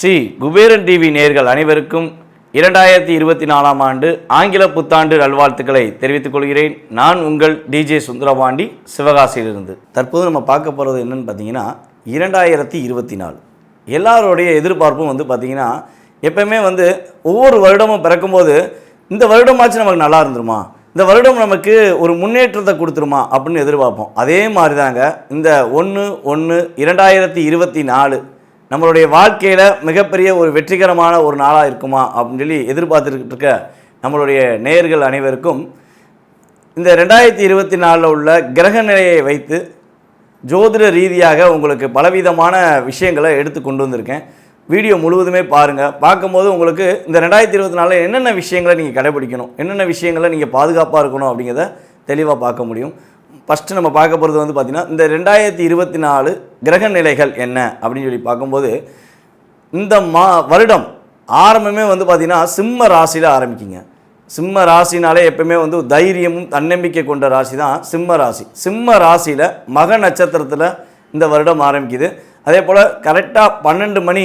Sri Kuberan TV நேர்கள் அனைவருக்கும் இரண்டாயிரத்தி இருபத்தி நாலாம் ஆண்டு ஆங்கில புத்தாண்டு நல்வாழ்த்துக்களை தெரிவித்துக் கொள்கிறேன். நான் உங்கள் டிஜே சுந்தரபாண்டி சிவகாசியிலிருந்து. தற்போது நம்ம பார்க்க போகிறது என்னன்னு பார்த்தீங்கன்னா இரண்டாயிரத்தி இருபத்தி நாலு. எல்லாருடைய எதிர்பார்ப்பும் வந்து பார்த்தீங்கன்னா எப்பயுமே வந்து ஒவ்வொரு வருடமும் பிறக்கும்போது இந்த வருடமாச்சு நமக்கு நல்லா இருந்துருமா? இந்த வருடம் நமக்கு ஒரு முன்னேற்றத்தை கொடுத்துருமா அப்படின்னு எதிர்பார்ப்போம். அதே மாதிரி தாங்க இந்த ஒன்று ஒன்று இரண்டாயிரத்தி இருபத்தி நாலு நம்மளுடைய வாழ்க்கையில் மிகப்பெரிய ஒரு வெற்றிகரமான ஒரு நாளாக இருக்குமா அப்படின்னு சொல்லி எதிர்பார்த்துக்கிட்டு இருக்க நம்மளுடைய நேயர்கள் அனைவருக்கும் இந்த ரெண்டாயிரத்தி இருபத்தி நாலில் உள்ள கிரக நிலையை வைத்து ஜோதிட ரீதியாக உங்களுக்கு பலவிதமான விஷயங்களை எடுத்து கொண்டு வந்திருக்கேன். வீடியோ முழுவதுமே பாருங்கள் பார்க்கும்போது உங்களுக்கு இந்த ரெண்டாயிரத்தி இருபத்தி நாலில் என்னென்ன விஷயங்களை நீங்கள் கடைபிடிக்கணும் என்னென்ன விஷயங்களை நீங்கள் பாதுகாப்பாக இருக்கணும் அப்படிங்கிறத தெளிவாக பார்க்க முடியும். ஃபஸ்ட்டு நம்ம பார்க்க போகிறது வந்து பார்த்திங்கன்னா இந்த ரெண்டாயிரத்தி இருபத்தி நாலு கிரக நிலைகள் என்ன அப்படின்னு சொல்லி பார்க்கும்போது இந்த மா வருடம் ஆரம்பமே வந்து பார்த்திங்கன்னா சிம்ம ராசியில் ஆரம்பிக்குங்க. சிம்ம ராசினாலே எப்பவுமே வந்து தைரியமும் தன்னம்பிக்கை கொண்ட ராசி தான் சிம்ம ராசி. சிம்ம ராசியில் மக நட்சத்திரத்தில் இந்த வருடம் ஆரம்பிக்குது. அதே போல் கரெக்டாக பன்னெண்டு மணி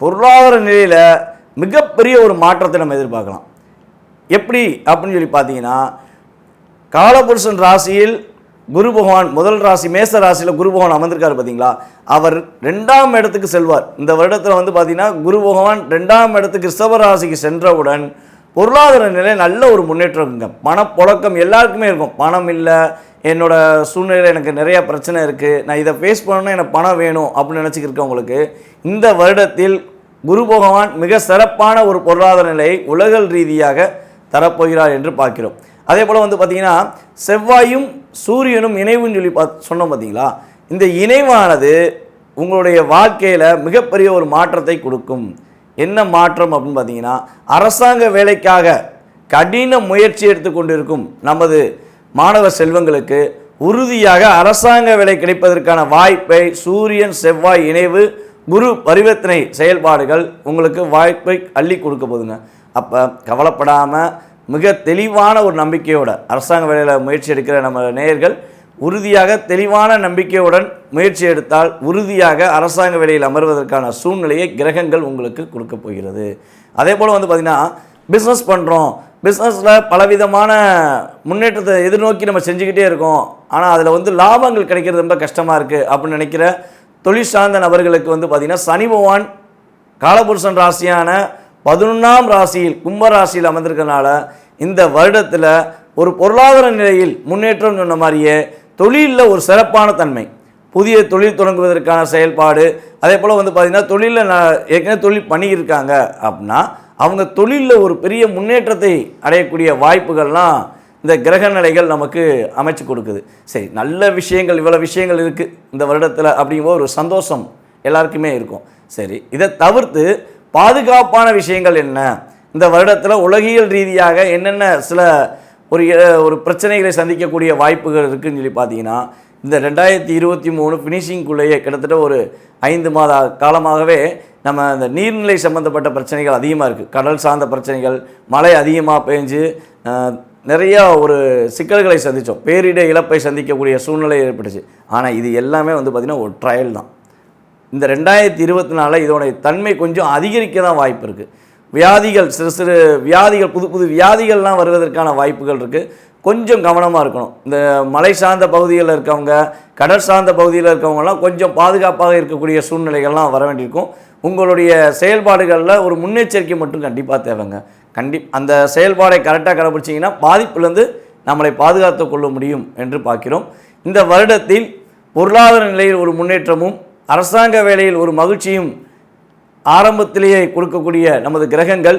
பொருளாதார நிலையில் மிகப்பெரிய ஒரு மாற்றத்தை நம்ம எதிர்பார்க்கலாம். எப்படி அப்படின்னு சொல்லி பார்த்தீங்கன்னா காலபுருஷன் ராசியில் குரு பகவான் முதல் ராசி மேச ராசியில் குரு பகவான் அமர்ந்திருக்காரு பார்த்தீங்களா? அவர் ரெண்டாம் இடத்துக்கு செல்வார். இந்த வருடத்தில் வந்து பார்த்தீங்கன்னா குரு பகவான் ரெண்டாம் இடத்துக்கு ரிஷப ராசிக்கு சென்றவுடன் பொருளாதார நிலை நல்ல ஒரு முன்னேற்றம் இருக்குங்க பணப்புழக்கம் எல்லாருக்குமே இருக்கும். பணம் இல்லை என்னோட சூழ்நிலையில் எனக்கு நிறைய பிரச்சனை இருக்குது நான் இதை ஃபேஸ் பண்ணணும்னா எனக்கு பணம் வேணும் அப்படின்னு நினச்சிக்கிருக்கவங்களுக்கு இந்த வருடத்தில் குரு பகவான் மிக சிறப்பான ஒரு பொருளாதார நிலையை உலகல் ரீதியாக தரப்போகிறார் என்று பார்க்கிறோம். அதே போல் வந்து பார்த்திங்கன்னா செவ்வாயும் சூரியனும் இணைவுன்னு சொல்லி பா சொன்னோம் பார்த்தீங்களா இந்த இணைவானது உங்களுடைய வாழ்க்கையில் மிகப்பெரிய ஒரு மாற்றத்தை கொடுக்கும். என்ன மாற்றம் அப்படின்னு பார்த்தீங்கன்னா அரசாங்க வேலைக்காக கடின முயற்சி எடுத்துக்கொண்டிருக்கும் நமது மாணவ செல்வங்களுக்கு உறுதியாக அரசாங்க வேலை கிடைப்பதற்கான வாய்ப்பை சூரியன் செவ்வாய் இணைவு குரு பரிவர்த்தனை செயல்பாடுகள் உங்களுக்கு வாய்ப்பை அள்ளி கொடுக்க போதுங்க. அப்போ கவலைப்படாமல் மிக தெளிவான ஒரு நம்பிக்கையோட அரசாங்க வேலையில் முயற்சி எடுக்கிற நம்ம நேயர்கள் உறுதியாக தெளிவான நம்பிக்கையுடன் முயற்சி எடுத்தால் உறுதியாக அரசாங்க வேலையில் அமர்வதற்கான சூழ்நிலையை கிரகங்கள் உங்களுக்கு கொடுக்க போகிறது. அதே போல் வந்து பார்த்திங்கன்னா பிஸ்னஸ் பண்ணுறோம் பிஸ்னஸில் பலவிதமான முன்னேற்றத்தை எதிர்நோக்கி நம்ம செஞ்சுக்கிட்டே இருக்கோம். ஆனால் அதில் வந்து லாபங்கள் கிடைக்கிறது ரொம்ப கஷ்டமாக இருக்குது அப்படின்னு நினைக்கிற தொழில் சார்ந்த நபர்களுக்கு வந்து பார்த்திங்கன்னா சனி பகவான் காலபுருஷன் ராசியான பதினொன்றாம் ராசியில் கும்ப ராசியில் அமர்ந்திருக்கனால இந்த வருடத்தில் ஒரு பொருளாதார நிலையில் முன்னேற்றம் சொன்ன மாதிரியே தொழிலில் ஒரு சிறப்பான தன்மை. புதிய தொழில் தொடங்குவதற்கான செயல்பாடு அதே போல் வந்து பார்த்திங்கன்னா தொழிலில் ஏற்கனவே தொழில் பண்ணியிருக்காங்க அப்படின்னா அவங்க தொழிலில் ஒரு பெரிய முன்னேற்றத்தை அடையக்கூடிய வாய்ப்புகள்லாம் இந்த கிரக நிலைகள் நமக்கு அமைச்சு கொடுக்குது. சரி நல்ல விஷயங்கள் இவ்வளோ விஷயங்கள் இருக்குது இந்த வருடத்தில் அப்படிங்கும்போது ஒரு சந்தோஷம் எல்லாருக்குமே இருக்கும். சரி இதை தவிர்த்து பாதுகாப்பான விஷயங்கள் என்ன? இந்த வருடத்தில் உலகியல் ரீதியாக என்னென்ன சில ஒரு ஒரு பிரச்சனைகளை சந்திக்கக்கூடிய வாய்ப்புகள் இருக்குதுன்னு சொல்லி பார்த்தீங்கன்னா இந்த ரெண்டாயிரத்தி இருபத்தி மூணு ஃபினிஷிங்குள்ளேயே கிட்டத்தட்ட ஒரு ஐந்து மாத காலமாகவே நம்ம இந்த நீர்நிலை சம்மந்தப்பட்ட பிரச்சனைகள் அதிகமாக இருக்குது கடல் சார்ந்த பிரச்சனைகள் மழை அதிகமாக பெஞ்சு நிறையா ஒரு சிக்கல்களை சந்தித்தோம் பேரிட இழப்பை சந்திக்கக்கூடிய சூழ்நிலை ஏற்பட்டுச்சு. ஆனால் இது எல்லாமே வந்து பார்த்திங்கன்னா ஒரு ட்ரையல் தான். இந்த ரெண்டாயிரத்தி இருபத்தி நாலில் இதோடைய தன்மை கொஞ்சம் அதிகரிக்க தான் வாய்ப்பு இருக்குது வியாதிகள் சிறு சிறு வியாதிகள் புது புது வியாதிகள்லாம் வருவதற்கான வாய்ப்புகள் இருக்குது கொஞ்சம் கவனமாக இருக்கணும். இந்த மலை சார்ந்த பகுதியில் இருக்கவங்க கடல் சார்ந்த பகுதியில் இருக்கவங்கலாம் கொஞ்சம் பாதுகாப்பாக இருக்கக்கூடிய சூழ்நிலைகள்லாம் வர வேண்டியிருக்கும். உங்களுடைய செயல்பாடுகளில் ஒரு முன்னெச்சரிக்கை மட்டும் கண்டிப்பாக தேவைங்க. கண்டி அந்த செயல்பாடை கரெக்டாக கடைபிடிச்சிங்கன்னா பாதிப்புலேருந்து நம்மளை பாதுகாத்து கொள்ள முடியும் என்று பார்க்கிறோம். இந்த வருடத்தில் பொருளாதார நிலையில் ஒரு முன்னேற்றமும் அரசாங்க வேலையில் ஒரு மகிழ்ச்சியும் ஆரம்பத்திலேயே கொடுக்கக்கூடிய நமது கிரகங்கள்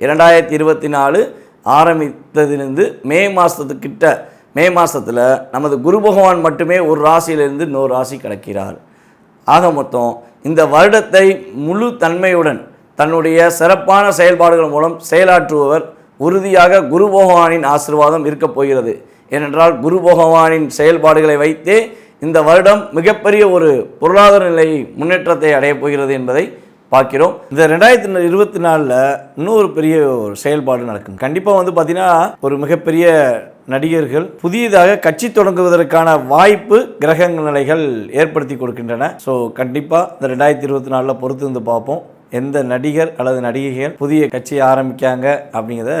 இரண்டாயிரத்தி இருபத்தி நாலு ஆரம்பித்ததிலிருந்து மே மாதத்துக்கிட்ட மே மாதத்தில் நமது குரு பகவான் மட்டுமே ஒரு ராசியிலிருந்து இன்னொரு ராசி கிடக்கிறார். ஆக மொத்தம் இந்த வருடத்தை முழு தன்மையுடன் தன்னுடைய சிறப்பான செயல்பாடுகள் மூலம் செயலாற்றுபவர் உறுதியாக குரு பகவானின் ஆசீர்வாதம் இருக்கப் போகிறது. ஏனென்றால் குரு பகவானின் செயல்பாடுகளை வைத்தே இந்த வருடம் மிகப்பெரிய ஒரு பொருளாதார நிலை முன்னேற்றத்தை அடையப் போகிறது என்பதை பார்க்கிறோம். இந்த ரெண்டாயிரத்தி இருபத்தி நாலில் இன்னொரு பெரிய ஒரு செயல்பாடு நடக்கும். கண்டிப்பாக வந்து பார்த்தீங்கன்னா ஒரு மிகப்பெரிய நடிகர்கள் புதியதாக கட்சி தொடங்குவதற்கான வாய்ப்பு கிரக நிலைகள் ஏற்படுத்தி கொடுக்கின்றன. ஸோ கண்டிப்பாக இந்த ரெண்டாயிரத்தி இருபத்தி நாலில் பொறுத்து இருந்து பார்ப்போம். எந்த நடிகர் அல்லது நடிகைகள் புதிய கட்சியை ஆரம்பிக்காங்க அப்படிங்கிறத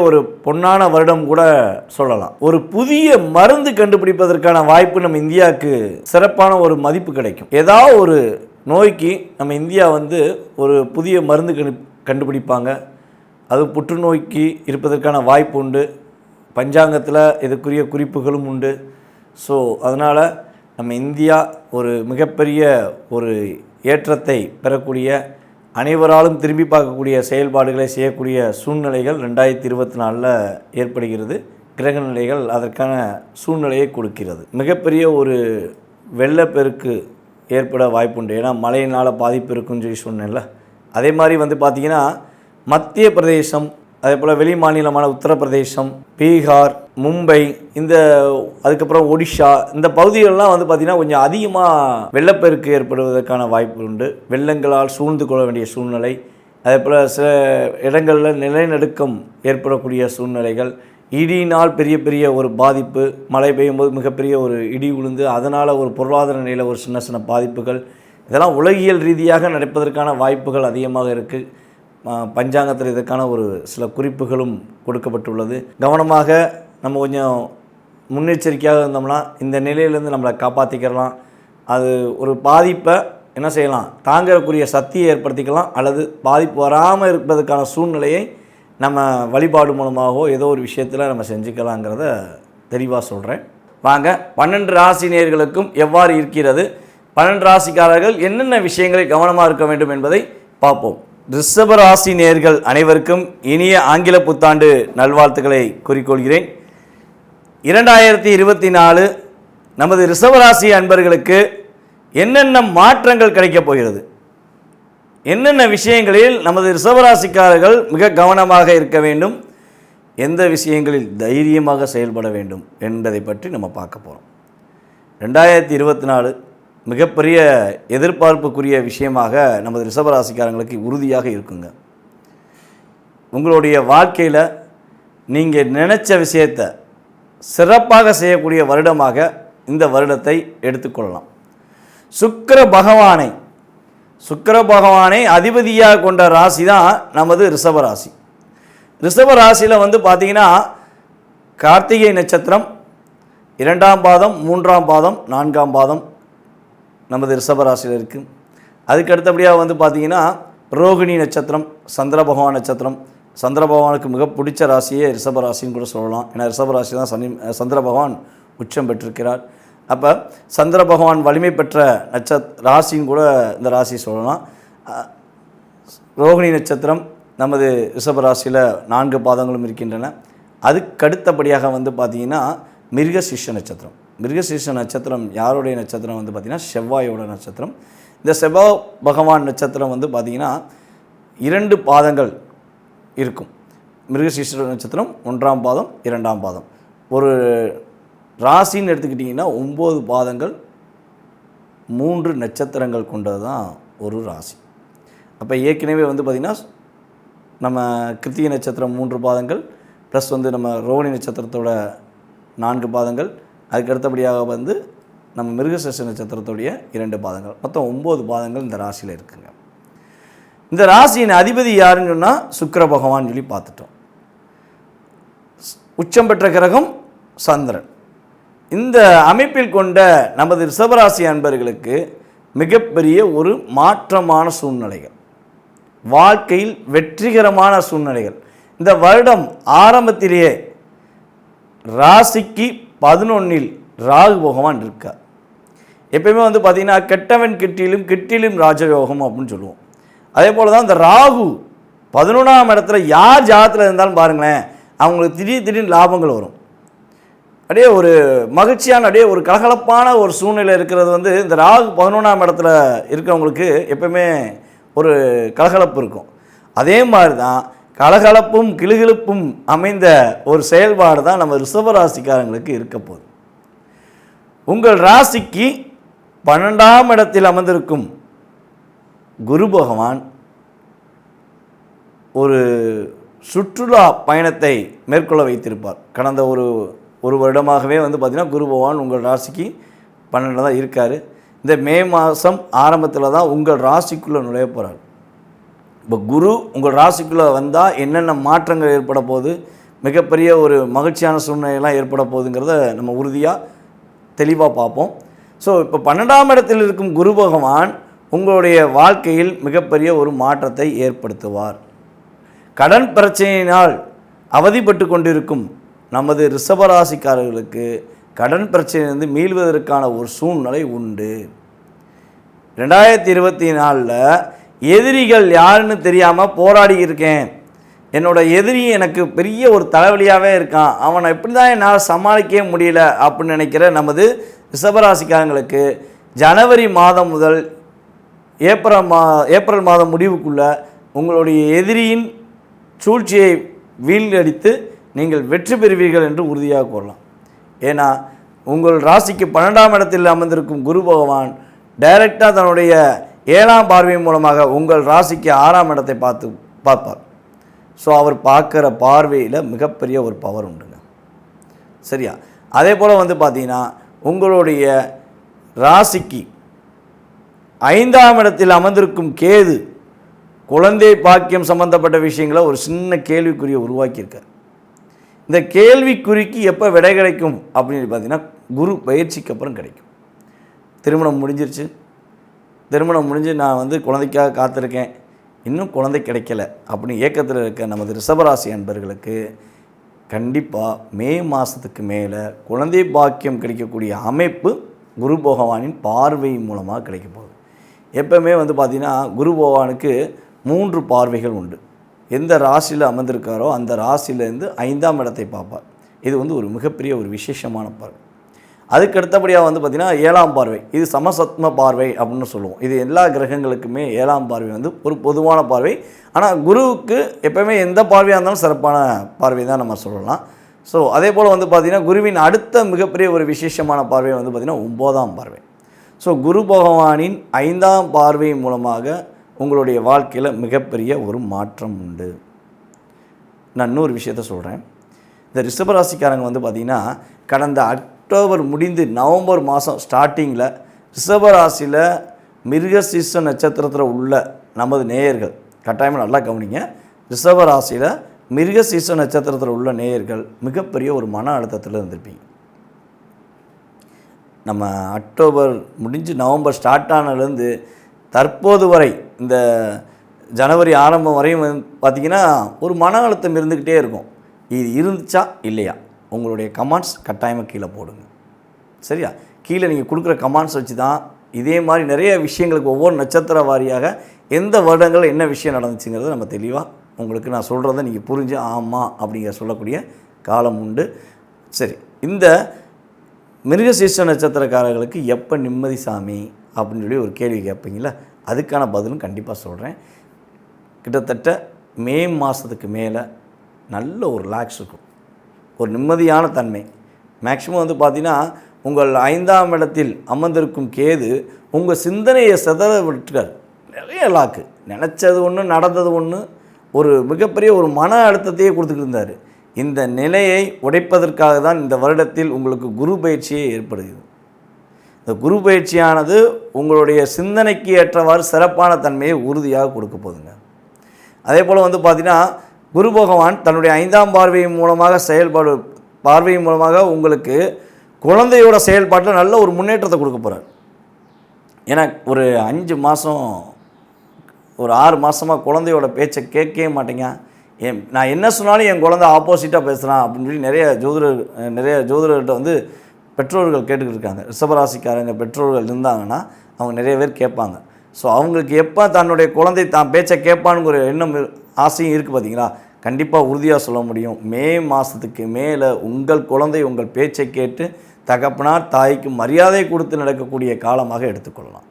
ஒரு பொன்னான வருடம் கூட சொல்லலாம். ஒரு புதிய மருந்து கண்டுபிடிப்பதற்கான வாய்ப்பு நம்ம இந்தியாவுக்கு சிறப்பான ஒரு மதிப்பு கிடைக்கும். ஏதாவது ஒரு நோய்க்கு நம்ம இந்தியா வந்து ஒரு புதிய மருந்து கண்டு கண்டுபிடிப்பாங்க. அது புற்றுநோய்க்கு இருப்பதற்கான வாய்ப்பு உண்டு. பஞ்சாங்கத்தில் இதுக்குரிய குறிப்புகளும் உண்டு. ஸோ அதனால் நம்ம இந்தியா ஒரு மிகப்பெரிய ஒரு ஏற்றத்தை பெறக்கூடிய அனைவராலும் திரும்பி பார்க்கக்கூடிய செயல்பாடுகளை செய்யக்கூடிய சூழ்நிலைகள் ரெண்டாயிரத்தி இருபத்தி நாலில் ஏற்படுகிறது. கிரக நிலைகள் அதற்கான சூழ்நிலையை கொடுக்கிறது. மிகப்பெரிய ஒரு வெள்ளப்பெருக்கு ஏற்பட வாய்ப்புண்டு. ஏன்னா மழையினால் பாதிப்பு இருக்குன்னு சொல்லி சொன்னேன்ல. அதே மாதிரி வந்து பார்த்திங்கன்னா மத்திய பிரதேசம் அதே போல் வெளி மாநிலமான உத்தரப்பிரதேசம் பீகார் மும்பை இந்த அதுக்கப்புறம் ஒடிஷா இந்த பகுதிகளெலாம் வந்து பார்த்திங்கன்னா கொஞ்சம் அதிகமாக வெள்ளப்பெருக்கு ஏற்படுவதற்கான வாய்ப்பு உண்டு. வெள்ளங்களால் சூழ்ந்து கொள்ள வேண்டிய சூழ்நிலை அதே போல் சில இடங்களில் நிலநடுக்கம் ஏற்படக்கூடிய சூழ்நிலைகள் இடியினால் பெரிய பெரிய ஒரு பாதிப்பு மழை பெய்யும் போது மிகப்பெரிய ஒரு இடி உளுந்து அதனால் ஒரு பொருளாதார நிலையில் ஒரு சின்ன சின்ன பாதிப்புகள் இதெல்லாம் உலகியல் ரீதியாக நடப்பதற்கான வாய்ப்புகள் அதிகமாக இருக்குது பஞ்சாங்கத்தில் இதற்கான ஒரு சில குறிப்புகளும் கொடுக்கப்பட்டுள்ளது. கவனமாக நம்ம கொஞ்சம் முன்னெச்சரிக்கையாக இருந்தோம்னா இந்த நிலையிலேருந்து நம்மளை காப்பாற்றிக்கிறலாம் அது ஒரு பாதிப்பை என்ன செய்யலாம்? தாங்கக்கூடிய சக்தியை ஏற்படுத்திக்கலாம். அல்லது பாதிப்பு வராமல் இருப்பதற்கான சூழ்நிலையை நம்ம வழிபாடு மூலமாகவோ ஏதோ ஒரு விஷயத்தில் நம்ம செஞ்சுக்கலாங்கிறத தெளிவாக சொல்கிறேன் வாங்க பன்னெண்டு ராசி நேர்களுக்கும் எவ்வாறு இருக்கிறது? பன்னெண்டு ராசிக்காரர்கள் என்னென்ன விஷயங்களை கவனமாக இருக்க வேண்டும் என்பதை பார்ப்போம். ரிஷபராசி நேர்கள் அனைவருக்கும் இனிய ஆங்கில புத்தாண்டு நல்வாழ்த்துக்களை குறிக்கொள்கிறேன். இரண்டாயிரத்தி இருபத்தி நாலு நமது ரிஷபராசி அன்பர்களுக்கு என்னென்ன மாற்றங்கள் கிடைக்கப் போகிறது? என்னென்ன விஷயங்களில் நமது ரிஷபராசிக்காரர்கள் மிக கவனமாக இருக்க வேண்டும்? எந்த விஷயங்களில் தைரியமாக செயல்பட வேண்டும் என்பதை பற்றி நம்ம பார்க்க போகிறோம் ரெண்டாயிரத்தி இருபத்தி நாலு மிகப்பெரிய எதிர்பார்ப்புக்குரிய விஷயமாக நமது ரிஷபராசிக்காரங்களுக்கு உறுதியாக இருக்குங்க. உங்களுடைய வாழ்க்கையில் நீங்கள் நினச்ச விஷயத்தை சிறப்பாக செய்யக்கூடிய வருடமாக இந்த வருடத்தை எடுத்துக்கொள்ளலாம். சுக்கர பகவானை சுக்கிர பகவானை அதிபதியாக கொண்ட ராசி தான் நமது ரிஷபராசி. ரிஷபராசியில் வந்து பார்த்தீங்கன்னா கார்த்திகை நட்சத்திரம் இரண்டாம் பாதம் மூன்றாம் பாதம் நான்காம் பாதம் நமது ரிஷபராசியில் இருக்குது அதுக்கு அடுத்தபடியாக வந்து பார்த்தீங்கன்னா ரோகிணி நட்சத்திரம் சந்திர பகவான் நட்சத்திரம். சந்திர பகவானுக்கு மிக பிடிச்ச ராசியே ரிஷபராசின்னு கூட சொல்லலாம். ஏன்னா ரிஷபராசி தான் சனி சந்திர பகவான் உச்சம் பெற்றிருக்கிறார். அப்போ சந்திர பகவான் வலிமை பெற்ற நட்சத் ராசின்னு கூட இந்த ராசி சொல்லலாம். ரோகிணி நட்சத்திரம் நமது ரிஷபராசியில் நான்கு பாதங்களும் இருக்கின்றன. அதுக்கடுத்தபடியாக வந்து பார்த்தீங்கன்னா மிருகசிஷ நட்சத்திரம். மிருகசிஷ நட்சத்திரம் யாருடைய நட்சத்திரம் வந்து பார்த்திங்கன்னா செவ்வாயோட நட்சத்திரம். இந்த செவ்வாய் பகவான் நட்சத்திரம் வந்து பார்த்திங்கன்னா இரண்டு பாதங்கள் இருக்கும். மிருகசீஷ நட்சத்திரம் ஒன்றாம் பாதம் இரண்டாம் பாதம். ஒரு ராசின்னு எடுத்துக்கிட்டிங்கன்னா ஒம்பது பாதங்கள் மூன்று நட்சத்திரங்கள் கொண்டது தான் ஒரு ராசி. அப்போ ஏற்கனவே வந்து பார்த்திங்கன்னா நம்ம கிருத்திகை நட்சத்திரம் மூன்று பாதங்கள் ப்ளஸ் வந்து நம்ம ரோகிணி நட்சத்திரத்தோட நான்கு பாதங்கள் அதுக்கு அடுத்தபடியாக வந்து நம்ம மிருகசேஷ நட்சத்திரத்துடைய இரண்டு பாதங்கள். மொத்தம் ஒம்பது பாதங்கள் இந்த ராசியில் இருக்குங்க. இந்த ராசியின் அதிபதி யாருன்னு சொன்னால் சுக்கர பகவான் சொல்லி பார்த்துட்டோம். உச்சம் பெற்ற கிரகம் சந்திரன். இந்த அமைப்பில் கொண்ட நமது ரிஷபராசி அன்பர்களுக்கு மிகப்பெரிய ஒரு மாற்றமான சூழ்நிலைகள். வாழ்க்கையில் வெற்றிகரமான சூழ்நிலைகள். இந்த வருடம் ஆரம்பத்திலேயே ராசிக்கு பதினொன்னில் ராகு பகவான் இருக்கார். எப்பயுமே வந்து பார்த்தீங்கன்னா கெட்டவன் கிட்டிலும் கிட்டிலும் ராஜயோகம் அப்படின்னு சொல்லுவோம். அதே போல் தான் இந்த ராகு பதினொன்றாம் இடத்துல யார் ஜாதத்தில் இருந்தாலும் பாருங்களேன் அவங்களுக்கு திடீர் திடீர்னு லாபங்கள் வரும். அப்படியே ஒரு மகிழ்ச்சியான அப்படியே ஒரு கலகலப்பான ஒரு சூழ்நிலை இருக்கிறது வந்து இந்த ராகு பதினொன்றாம் இடத்துல இருக்கிறவங்களுக்கு எப்பயுமே ஒரு கலகலப்பு இருக்கும். அதே மாதிரி தான் கலகலப்பும் கிளுகிழுப்பும் அமைந்த ஒரு செயல்பாடு தான் நம்ம ரிஷபராசிக்காரங்களுக்கு இருக்க போகுது. உங்கள் ராசிக்கு பன்னெண்டாம் இடத்தில் அமர்ந்திருக்கும் குரு பகவான் ஒரு சுற்றுலா பயணத்தை மேற்கொள்ள வைத்திருப்பார். கடந்த ஒரு ஒரு வருடமாகவே வந்து பார்த்திங்கன்னா குரு பகவான் உங்கள் ராசிக்கு பன்னெண்டு தான் இருக்கார். இந்த மே மாதம் ஆரம்பத்தில் தான் உங்கள் ராசிக்குள்ளே நுழைய போகிறார் இப்போ குரு உங்கள் ராசிக்குள்ளே வந்தால் என்னென்ன மாற்றங்கள் ஏற்பட போகுது? மிகப்பெரிய ஒரு மகிழ்ச்சியான சூழ்நிலையெல்லாம் ஏற்பட போகுதுங்கிறத நம்ம உறுதியாக தெளிவாக பார்ப்போம். ஸோ இப்போ பன்னெண்டாம் இடத்தில் இருக்கும் குரு பகவான் உங்களுடைய வாழ்க்கையில் மிகப்பெரிய ஒரு மாற்றத்தை ஏற்படுத்துவார். கடன் பிரச்சனையினால் அவதிப்பட்டு கொண்டிருக்கும் நமது ரிஷபராசிக்காரர்களுக்கு கடன் பிரச்சனையிலிருந்து மீள்வதற்கான ஒரு சூழ்நிலை உண்டு. ரெண்டாயிரத்தி இருபத்தி நாலில் எதிரிகள் யாருன்னு தெரியாமல் போராடி இருக்கேன். என்னோட எதிரி எனக்கு பெரிய ஒரு தலைவலியாகவே இருக்கான். அவனை எப்படி தான் என்னால் சமாளிக்கவே முடியல அப்படின்னு நினைக்கிற நமது ரிஷபராசிக்காரங்களுக்கு ஜனவரி மாதம் முதல் ஏப்ரல் மா ஏப்ரல் மாதம் முடிவுக்குள்ளே உங்களுடைய எதிரியின் சூழ்ச்சியை வீழ்ந்தடித்து நீங்கள் வெற்றி பெறுவீர்கள் என்று உறுதியாக கூறலாம். ஏன்னா உங்கள் ராசிக்கு பன்னெண்டாம் இடத்தில் அமர்ந்திருக்கும் குரு பகவான் டைரெக்டாக தன்னுடைய ஏழாம் பார்வை மூலமாக உங்கள் ராசிக்கு ஆறாம் இடத்தை பார்த்து பார்ப்பார். ஸோ அவர் பார்க்குற பார்வையில் மிகப்பெரிய ஒரு பவர் உண்டுங்க. சரியா? அதே போல் வந்து பார்த்தீங்கன்னா உங்களுடைய ராசிக்கு ஐந்தாம் இடத்தில் அமர்ந்திருக்கும் கேது குழந்தை பாக்கியம் சம்பந்தப்பட்ட விஷயங்களை ஒரு சின்ன கேள்விக்குறியை உருவாக்கியிருக்கார். இந்த கேள்விக்குறிக்கு எப்போ விடை கிடைக்கும் அப்படின்னு பார்த்தீங்கன்னா குரு பயிற்சிக்கு அப்புறம் கிடைக்கும். திருமணம் முடிஞ்சிருச்சு. திருமணம் முடிஞ்சு நான் வந்து குழந்தைக்காக காத்திருக்கேன். இன்னும் குழந்தை கிடைக்கல. அப்படின்னு ஏக்கத்தில் இருக்க நமது ரிஷபராசி அன்பர்களுக்கு கண்டிப்பாக மே மாதத்துக்கு மேலே குழந்தை பாக்கியம் கிடைக்கக்கூடிய அமைப்பு குரு பகவானின் பார்வை மூலமாக கிடைக்க போகுது. எப்பவுமே வந்து பார்த்திங்கன்னா குரு பகவானுக்கு மூன்று பார்வைகள் உண்டு. எந்த ராசியில் அமர்ந்திருக்காரோ அந்த ராசியிலேருந்து ஐந்தாம் இடத்தை பார்ப்பார். இது வந்து ஒரு மிகப்பெரிய ஒரு விசேஷமான பார்வை. அதுக்கு அடுத்தபடியாக வந்து பார்த்திங்கன்னா ஏழாம் பார்வை. இது சமசத்ம பார்வை அப்படின்னு சொல்லுவோம். இது எல்லா கிரகங்களுக்குமே ஏழாம் பார்வை வந்து ஒரு பொதுவான பார்வை. ஆனால் குருவுக்கு எப்போவுமே எந்த பார்வையாக இருந்தாலும் சிறப்பான பார்வை தான் நம்ம சொல்லலாம். ஸோ அதே போல் வந்து பார்த்திங்கன்னா குருவின் அடுத்த மிகப்பெரிய ஒரு விசேஷமான பார்வை வந்து பார்த்திங்கன்னா ஒம்போதாம் பார்வை. ஸோ குரு பகவானின் ஐந்தாம் பார்வை மூலமாக உங்களுடைய வாழ்க்கையில் மிகப்பெரிய ஒரு மாற்றம் உண்டு. நான் இன்னொரு விஷயத்த சொல்கிறேன் இந்த ரிஷபராசிக்காரங்க வந்து பார்த்திங்கன்னா கடந்த அக்டோபர் முடிந்து நவம்பர் மாதம் ஸ்டார்டிங்கில் ரிஷபராசியில் மிருகசீச நட்சத்திரத்தில் உள்ள நமது நேயர்கள் கட்டாயமாக நல்லா கவனிங்க. ரிஷபராசியில் மிருகசீச நட்சத்திரத்தில் உள்ள நேயர்கள் மிகப்பெரிய ஒரு மன அழுத்தத்தில் இருந்திருப்பீங்க. நம்ம அக்டோபர் முடிஞ்சு நவம்பர் ஸ்டார்ட் ஆனதுலேருந்து தற்போது வரை இந்த ஜனவரி ஆரம்பம் வரையும் வந்து பார்த்திங்கன்னா ஒரு மன அழுத்தம் இருந்துக்கிட்டே இருக்கும். இது இருந்துச்சா? இல்லையா? உங்களுடைய கமெண்ட்ஸ் கட்டாயமாக கீழே போடுங்க. சரியா? கீழே நீங்கள் கொடுக்குற கமெண்ட்ஸ் வச்சு தான் இதே மாதிரி நிறைய விஷயங்களுக்கு ஒவ்வொரு நட்சத்திர வாரியாக எந்த வருடங்களில் என்ன விஷயம் நடந்துச்சுங்கிறத நம்ம தெளிவாக உங்களுக்கு நான் சொல்கிறத நீங்கள் புரிஞ்சு ஆமாம் அப்படிங்கிற சொல்லக்கூடிய காலம் உண்டு. சரி இந்த மிருகசீர்ஷ நட்சத்திரக்காரர்களுக்கு எப்போ நிம்மதி சாமி அப்படின்னு சொல்லி ஒரு கேள்வி கேட்பீங்களா அதுக்கான பதிலும் கண்டிப்பாக சொல்கிறேன் கிட்டத்தட்ட மே மாதத்துக்கு மேலே நல்ல ஒரு ரிலாக்ஸ் இருக்கும். ஒரு நிம்மதியான தன்மை. மேக்ஸிமம் வந்து பார்த்தீங்கன்னா உங்கள் ஐந்தாம் இடத்தில் அமர்ந்திருக்கும் கேது உங்கள் சிந்தனையை செதற விட்டுறார் நிறைய லாக்கு நினச்சது ஒன்று நடந்தது ஒன்று ஒரு மிகப்பெரிய ஒரு மன அழுத்தத்தையே கொடுத்துட்டு இருந்தார். இந்த நிலையை உடைப்பதற்காக தான் இந்த வருடத்தில் உங்களுக்கு குரு பயிற்சியே ஏற்படுகிறது. இந்த குரு பயிற்சியானது உங்களுடைய சிந்தனைக்கு ஏற்றவாறு சிறப்பான தன்மையை உறுதியாக கொடுக்க போகுதுங்க. அதே போல் வந்து பார்த்திங்கன்னா குரு பகவான் தன்னுடைய ஐந்தாம் பார்வையின் மூலமாக செயல்பாடு பார்வையின் மூலமாக உங்களுக்கு குழந்தையோட செயல்பாட்டில் நல்ல ஒரு முன்னேற்றத்தை கொடுக்க போகிறார் ஏன்னா ஒரு அஞ்சு மாதம் ஒரு ஆறு மாதமாக குழந்தையோட பேச்சை கேட்கவே மாட்டேங்க. என் நான் என்ன சொன்னாலும் என் குழந்தை ஆப்போசிட்டாக பேசுகிறான் அப்படின்னு சொல்லி நிறைய ஜோதிடர் நிறைய ஜோதிடர்கிட்ட வந்து பெற்றோர்கள் கேட்டுக்கிட்டு இருக்காங்க. ரிஷபராசிக்காரங்க பெற்றோர்கள் இருந்தாங்கன்னா அவங்க நிறைய பேர் கேட்பாங்க. ஸோ அவங்களுக்கு எப்போ தன்னுடைய குழந்தை தான் பேச்சை கேட்பானுங்கிற எண்ணம் ஆசையும் இருக்குது பார்த்தீங்களா கண்டிப்பாக உறுதியாக சொல்ல முடியும். மே மாதத்துக்கு மேலே உங்கள் குழந்தை உங்கள் பேச்சை கேட்டு தகப்பனார் தாய்க்கு மரியாதை கொடுத்து நடக்கக்கூடிய காலமாக எடுத்துக்கொள்ளலாம்.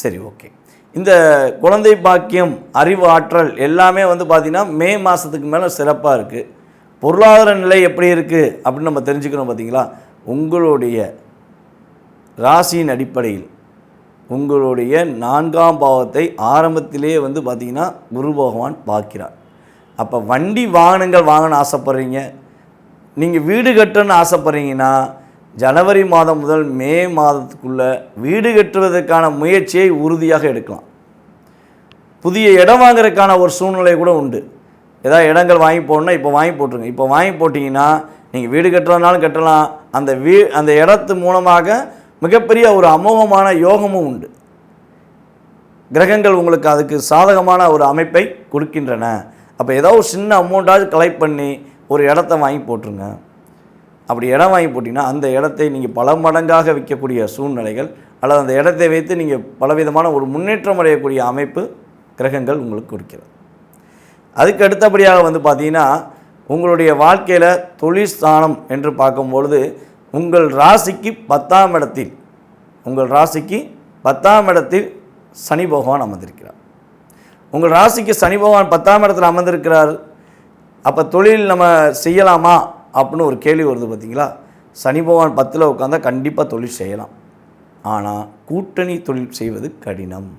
சரி ஓகே. இந்த குழந்தை பாக்கியம் அறிவு ஆற்றல் எல்லாமே வந்து பார்த்திங்கன்னா மே மாதத்துக்கு மேலே சிறப்பாக இருக்குது பொருளாதார நிலை எப்படி இருக்குது அப்படின்னு நம்ம தெரிஞ்சுக்கணும் பார்த்தீங்களா உங்களுடைய ராசியின் அடிப்படையில் உங்களுடைய நான்காம் பாவத்தை ஆரம்பத்திலேயே வந்து பார்த்திங்கன்னா குரு பகவான் பார்க்கிறார். அப்போ வண்டி வாகனங்கள் வாங்கணும்னு ஆசைப்பட்றீங்க. நீங்கள் வீடு கட்டணும்னு ஆசைப்பட்றீங்கன்னா ஜனவரி மாதம் முதல் மே மாதத்துக்குள்ளே வீடு கட்டுவதற்கான முயற்சியை உறுதியாக எடுக்கலாம். புதிய இடம் வாங்குறதுக்கான ஒரு சூழ்நிலை கூட உண்டு. ஏதாவது இடங்கள் வாங்கி போடணும்னா இப்போ வாங்கி போட்டுருங்க. இப்போ வாங்கி போட்டிங்கன்னா நீங்கள் வீடு கட்டுறதுனாலும் கட்டலாம். அந்த வீ அந்த இடத்து மூலமாக மிகப்பெரிய ஒரு அமோகமான யோகமும் உண்டு. கிரகங்கள் உங்களுக்கு அதுக்கு சாதகமான ஒரு அமைப்பை கொடுக்கின்றன. அப்போ ஏதோ ஒரு சின்ன அமௌண்ட்டாவது கலெக்ட் பண்ணி ஒரு இடத்த வாங்கி போட்டுருங்க. அப்படி இடம் வாங்கி போட்டிங்கன்னா அந்த இடத்தை நீங்கள் பல மடங்காக விற்கக்கூடிய சூழ்நிலைகள் அல்லது அந்த இடத்தை வைத்து நீங்கள் பலவிதமான ஒரு முன்னேற்றம் அடையக்கூடிய அமைப்பு கிரகங்கள் உங்களுக்கு கொடுக்கிறது. அதுக்கு அடுத்தபடியாக வந்து பார்த்தீங்கன்னா உங்களுடைய வாழ்க்கையில் தொழில் ஸ்தானம் என்று பார்க்கும்பொழுது உங்கள் ராசிக்கு பத்தாம் இடத்தில் உங்கள் ராசிக்கு பத்தாம் இடத்தில் சனி பகவான் அமர்ந்திருக்கிறார். உங்கள் ராசிக்கு சனி பகவான் பத்தாம் இடத்துல அமர்ந்திருக்கிறார். அப்போ தொழில் நம்ம செய்யலாமா? அப்படின்னு ஒரு கேள்வி வருது பார்த்தீங்களா சனி பகவான் பத்தில் உட்காந்தா கண்டிப்பாக தொழில் செய்யலாம். ஆனால் கூட்டணி தொழில் செய்வது கடினம்.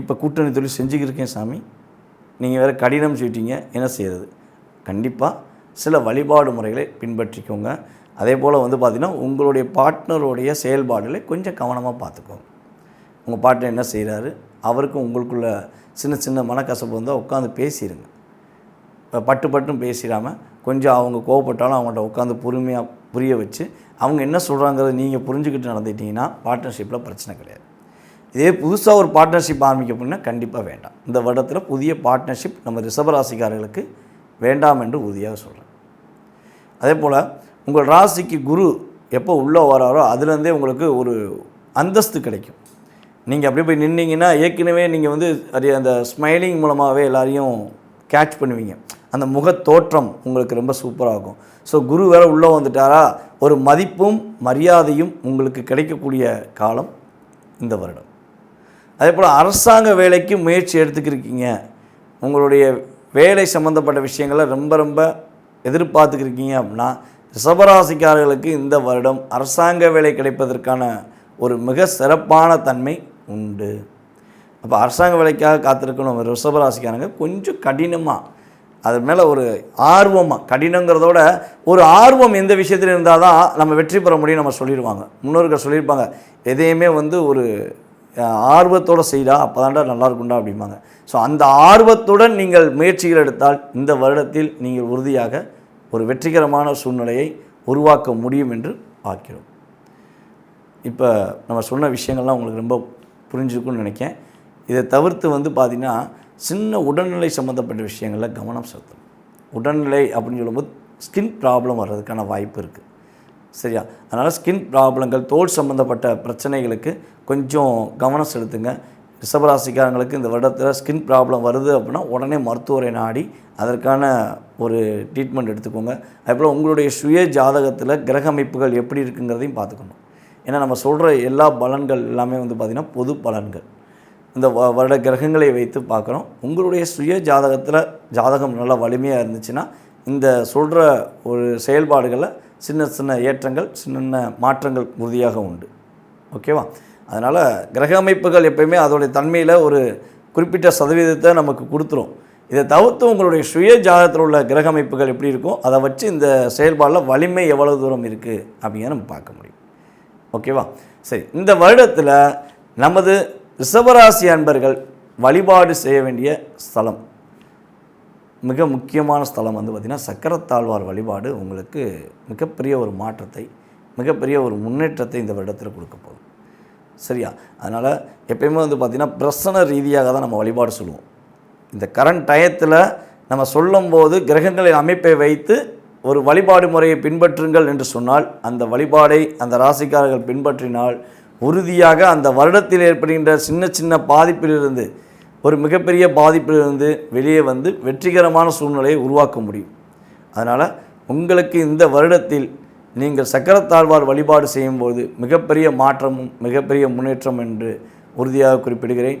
இப்போ கூட்டணி தொழில் செஞ்சுக்கிருக்கேன் சாமி. நீங்கள் வேறு கடினம் சொல்லிட்டீங்க. என்ன செய்கிறது கண்டிப்பாக சில வழிபாடு முறைகளை பின்பற்றிக்கோங்க. அதே போல் வந்து பார்த்திங்கன்னா உங்களுடைய பார்ட்னருடைய செயல்பாடுகளை கொஞ்சம் கவனமாக பார்த்துக்கோங்க. உங்கள் பார்ட்னர் என்ன செய்கிறாரு அவருக்கும் உங்களுக்குள்ள சின்ன சின்ன மனக்கசப்பு வந்தால் உட்காந்து பேசிடுங்க பட்டு பட்டும் பேசிடாமல் கொஞ்சம் அவங்க கோவப்பட்டாலும் அவங்கள்ட்ட உட்காந்து பொறுமையாக புரிய வச்சு அவங்க என்ன சொல்கிறாங்கிறத நீங்கள் புரிஞ்சுக்கிட்டு நடந்துட்டீங்கன்னா பார்ட்னர்ஷிப்பில் பிரச்சனை கிடையாது. இதே புதுசாக ஒரு பார்ட்னர்ஷிப் ஆரம்பிக்க அப்படின்னா கண்டிப்பாக வேண்டாம். இந்த வருடத்தில் புதிய பார்ட்னர்ஷிப் நம்ம ரிசர்வராசிக்காரர்களுக்கு வேண்டாம் என்று உறுதியாக சொல்கிறேன் அதே போல் உங்கள் ராசிக்கு குரு எப்போ உள்ளே வராரோ அதுலேருந்தே உங்களுக்கு ஒரு அந்தஸ்து கிடைக்கும். நீங்கள் அப்படியே போய் நின்னீங்கன்னா ஏற்கனவே நீங்கள் வந்து அது அந்த ஸ்மைலிங் மூலமாகவே எல்லாரையும் கேட்ச் பண்ணுவீங்க. அந்த முகத்தோற்றம் உங்களுக்கு ரொம்ப சூப்பராக இருக்கும். ஸோ குரு வேறு உள்ளே வந்துட்டாரா? ஒரு மதிப்பும் மரியாதையும் உங்களுக்கு கிடைக்கக்கூடிய காலம் இந்த வருடம். அதே போல் அரசாங்க வேலைக்கு முயற்சி எடுத்துக்கிருக்கீங்க. உங்களுடைய வேலை சம்மந்தப்பட்ட விஷயங்களை ரொம்ப ரொம்ப எதிர்பார்த்துக்கிருக்கீங்க அப்படின்னா ரிஷபராசிக்காரர்களுக்கு இந்த வருடம் அரசாங்க வேலை கிடைப்பதற்கான ஒரு மிக சிறப்பான தன்மை உண்டு. அப்போ அரசாங்க வேலைக்காக காத்திருக்கணும் ரிஷபராசிக்காரங்க கொஞ்சம் கடினமாக அது மேலே ஒரு ஆர்வமாக கடினங்கிறதோட ஒரு ஆர்வம் எந்த விஷயத்தில் இருந்தால் தான் நம்ம வெற்றி பெற முடியும் நம்ம சொல்லிடுவாங்க. முன்னோர்கள் சொல்லியிருப்பாங்க எதையுமே வந்து ஒரு ஆர்வத்தோடு ஆர்வத்தோட செய்தா அப்போ தாண்டா நல்லா இருக்கும்டா அப்படிம்பாங்க. ஸோ அந்த ஆர்வத்துடன் நீங்கள் முயற்சிகள் எடுத்தால் இந்த வருடத்தில் நீங்கள் உறுதியாக ஒரு வெற்றிகரமான சூழ்நிலையை உருவாக்க முடியும் என்று பார்க்கிறோம். இப்போ நம்ம சொன்ன விஷயங்கள்லாம் உங்களுக்கு ரொம்ப புரிஞ்சுருக்குன்னு நினைக்கேன் இதை தவிர்த்து வந்து பார்த்திங்கன்னா சின்ன உடல்நிலை சம்மந்தப்பட்ட விஷயங்களில் கவனம் செலுத்தணும். உடல்நிலை அப்படின்னு சொல்லும்போது ஸ்கின் ப்ராப்ளம் வர்றதுக்கான வாய்ப்பு இருக்குது சரியா? அதனால் ஸ்கின் ப்ராப்ளங்கள் தோல் சம்மந்தப்பட்ட பிரச்சனைகளுக்கு கொஞ்சம் கவனம் செலுத்துங்க. ரிஷபராசிக்காரங்களுக்கு இந்த வருடத்தில் ஸ்கின் ப்ராப்ளம் வருது அப்படின்னா உடனே மருத்துவரை நாடி அதற்கான ஒரு ட்ரீட்மெண்ட் எடுத்துக்கோங்க. அதேபோல் உங்களுடைய சுய ஜாதகத்தில் கிரக அமைப்புகள் எப்படி இருக்குங்கிறதையும் பார்த்துக்கணும். ஏன்னா நம்ம சொல்கிற எல்லா பலன்கள் எல்லாமே வந்து பார்த்திங்கன்னா பொது பலன்கள். இந்த வ- வருட கிரகங்களை வைத்து பார்க்குறோம். உங்களுடைய சுய ஜாதகத்தில் ஜாதகம் நல்லா வலிமையாக இருந்துச்சுன்னா இந்த சொல்கிற ஒரு செயல்பாடுகளில் சின்ன சின்ன ஏற்றங்கள் சின்ன சின்ன மாற்றங்கள் உறுதியாக உண்டு. ஓகேவா? அதனால் கிரக அமைப்புகள் எப்பயுமே அதோடைய தன்மையில் ஒரு குறிப்பிட்ட சதவீதத்தை நமக்கு கொடுத்துரும். இதை தவிர்த்து உங்களுடைய சுய ஜாதகத்தில் உள்ள கிரக அமைப்புகள் எப்படி இருக்கும் அதை வச்சு இந்த செயல்பாடில் வலிமை எவ்வளவு தூரம் இருக்குது அப்படிங்கிற நம்ம பார்க்க முடியும். ஓகேவா? சரி இந்த வருடத்தில் நமது ரிஷபராசி அன்பர்கள் வழிபாடு செய்ய வேண்டிய ஸ்தலம் மிக முக்கியமான ஸ்தலம் வந்து பார்த்திங்கன்னா சக்கரத்தாழ்வார் வழிபாடு உங்களுக்கு மிகப்பெரிய ஒரு மாற்றத்தை மிகப்பெரிய ஒரு முன்னேற்றத்தை இந்த வருடத்தில் கொடுக்க போகும் சரியா? அதனால் எப்பயுமே வந்து பார்த்திங்கன்னா பிரசன ரீதியாக தான் நம்ம வழிபாடு சொல்லுவோம். இந்த கரண்ட் டயத்தில் நம்ம சொல்லும்போது கிரகங்களின் அமைப்பை வைத்து ஒரு வழிபாடு முறையை பின்பற்றுங்கள் என்று சொன்னால் அந்த வழிபாடை அந்த ராசிக்காரர்கள் பின்பற்றினால் உறுதியாக அந்த வருடத்தில் ஏற்படுகின்ற சின்ன சின்ன பாதிப்பிலிருந்து ஒரு மிகப்பெரிய பாதிப்பிலிருந்து வெளியே வந்து வெற்றிகரமான சூழ்நிலையை உருவாக்க முடியும். அதனால் உங்களுக்கு இந்த வருடத்தில் நீங்கள் சக்கரத்தாழ்வார் வழிபாடு செய்யும்போது மிகப்பெரிய மாற்றமும் மிகப்பெரிய முன்னேற்றம் என்று உறுதியாக குறிப்பிடுகிறேன்.